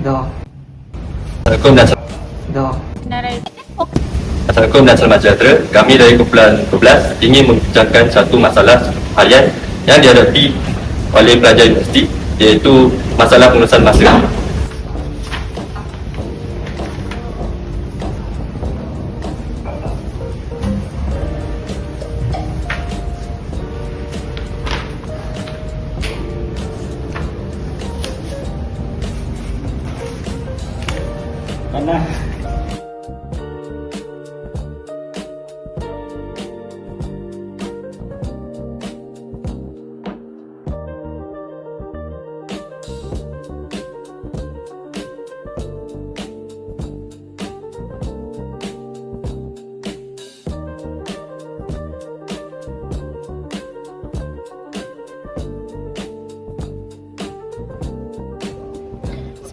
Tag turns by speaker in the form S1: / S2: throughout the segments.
S1: Dah.
S2: Assalamualaikum dan
S1: Dah.
S3: Senarai
S2: Assalamualaikum dan selamat sejahtera. Kami dari kumpulan 12 ingin membincangkan satu masalah harian yang dihadapi oleh pelajar universiti iaitu masalah pengurusan masa.
S4: 完蛋。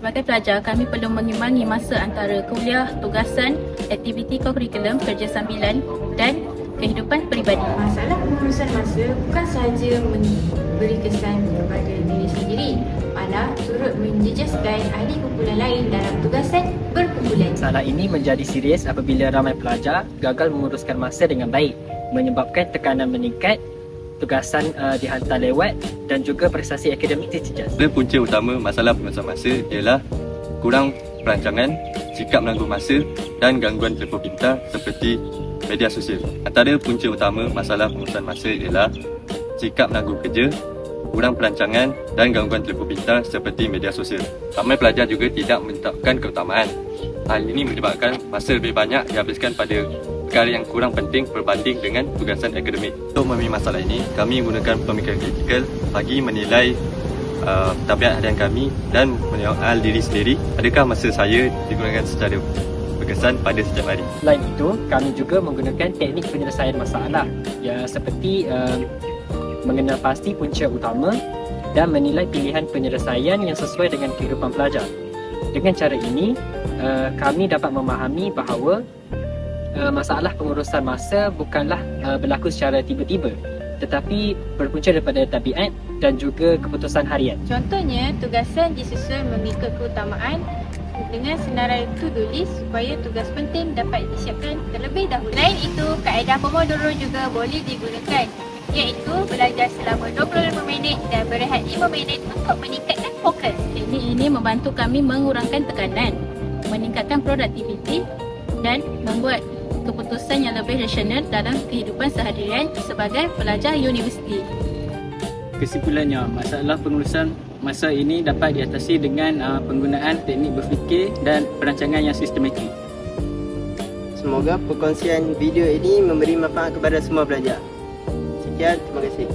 S3: Sebagai pelajar, kami perlu mengimbangi masa antara kuliah, tugasan, aktiviti kurikulum, kerja sambilan dan kehidupan peribadi.
S5: Masalah pengurusan masa bukan sahaja memberi kesan kepada diri sendiri, malah turut menjejaskan ahli kumpulan lain dalam tugasan berkumpulan.
S4: Masalah ini menjadi serius apabila ramai pelajar gagal menguruskan masa dengan baik menyebabkan tekanan meningkat, tugasan uh, dihantar lewat dan juga prestasi akademik terjejas.
S2: Ada punca utama masalah pengurusan masa ialah kurang perancangan, sikap menangguh masa dan gangguan telefon pintar seperti media sosial. Antara punca utama masalah pengurusan masa ialah sikap menangguh kerja, kurang perancangan dan gangguan telefon pintar seperti media sosial. Ramai pelajar juga tidak menetapkan keutamaan. Hal ini menyebabkan masa lebih banyak dihabiskan pada perkara yang kurang penting berbanding dengan tugasan akademik. Untuk memahami masalah ini, kami menggunakan pemikiran kritikal bagi menilai uh, tabiat harian kami dan menyoal diri sendiri. Adakah masa saya digunakan secara berkesan pada setiap hari?
S4: Selain itu, kami juga menggunakan teknik penyelesaian masalah ya seperti uh, mengenal pasti punca utama dan menilai pilihan penyelesaian yang sesuai dengan kehidupan pelajar. Dengan cara ini, uh, kami dapat memahami bahawa uh, masalah pengurusan masa bukanlah uh, berlaku secara tiba-tiba tetapi berpunca daripada tabiat dan juga keputusan harian.
S5: Contohnya, tugasan disusun mengikut keutamaan dengan senarai to-do list supaya tugas penting dapat disiapkan terlebih dahulu. Selain itu, kaedah Pomodoro juga boleh digunakan iaitu belajar selama 25 minit dan berehat 5 minit untuk meningkatkan fokus.
S3: Teknik ini membantu kami mengurangkan tekanan, meningkatkan produktiviti dan membuat keputusan yang lebih rasional dalam kehidupan seharian sebagai pelajar universiti.
S6: Kesimpulannya, masalah pengurusan masa ini dapat diatasi dengan uh, penggunaan teknik berfikir dan perancangan yang sistematik.
S7: Semoga perkongsian video ini memberi manfaat kepada semua pelajar. Sekian, terima kasih.